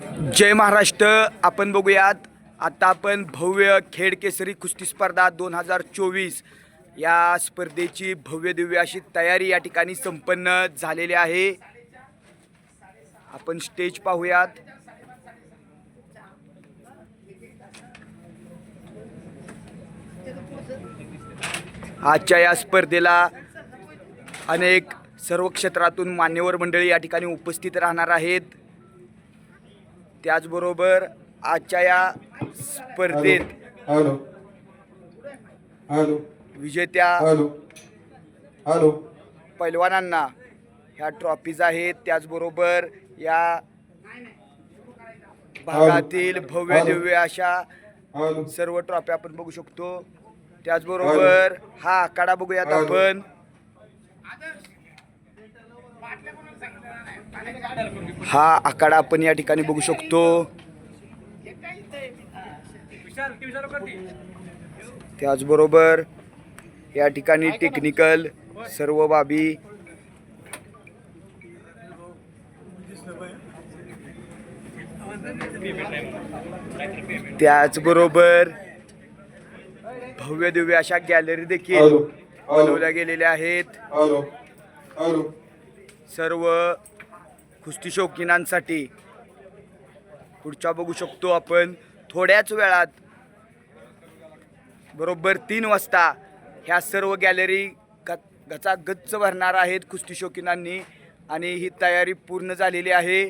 जय महाराष्ट्र आपण बघूयात. आता आपण भव्य खेड केसरी कुस्ती स्पर्धा दोन हजार चोवीस या स्पर्धेची भव्य दिव्य अशी तयारी या ठिकाणी संपन्न झालेली आहे. आपण स्टेज पाहूयात. आजच्या या स्पर्धेला अनेक सर्व क्षेत्रातून मान्यवर मंडळी या ठिकाणी उपस्थित राहणार आहेत. त्याचबरोबर आजच्या या स्पर्धेत हॅलो हॅलो विजेत्या हॅलो हॅलो. पैलवानांना ह्या ट्रॉफीज आहेत. त्याचबरोबर या भागातील भव्य दिव्य अशा सर्व ट्रॉफी आपण बघू शकतो. त्याचबरोबर हा आखाडा बघूयात आपण. हा आखाडा आपण या ठिकाणी बघू शकतो. त्याचबरोबर या ठिकाणी टेक्निकल सर्व बाबी. त्याचबरोबर भव्य दिव्य अशा गॅलरी देखील बनवल्या गेलेल्या आहेत. सर्व कुस्ती शौकीनांसाठी पुढच्या बघू शकतो आपण थोड्याच वेळात. बरोबर तीन वाजता ह्या सर्व गॅलरी ग गचा गच्च भरणार आहेत कुस्ती शौकीनांनी आणि ही तयारी पूर्ण झालेली आहे.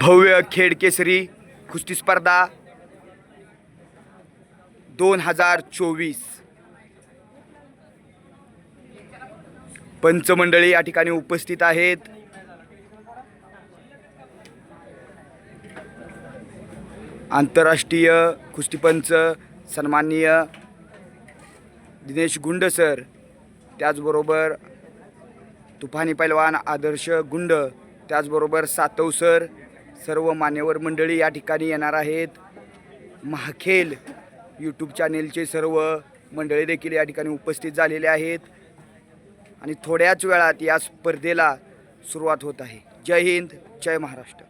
भव्य खेड केसरी कुस्ती स्पर्धा दोन हजार चोवीस. पंचमंडळी या ठिकाणी उपस्थित आहेत. आंतरराष्ट्रीय कुस्तीपंच सन्माननीय दिनेश गुंड सर त्याचबरोबर तुफानी पैलवान आदर्श गुंड त्याचबरोबर सातव सर सर्व मान्यवर मंडळी या ठिकाणी येणार आहेत. महाखेल यूट्यूब चॅनेलचे सर्व मंडळी देखील या ठिकाणी उपस्थित झालेले आहेत. आणि थोड्याच वेळात या स्पर्धेला सुरुवात होत आहे. जय हिंद जय महाराष्ट्र.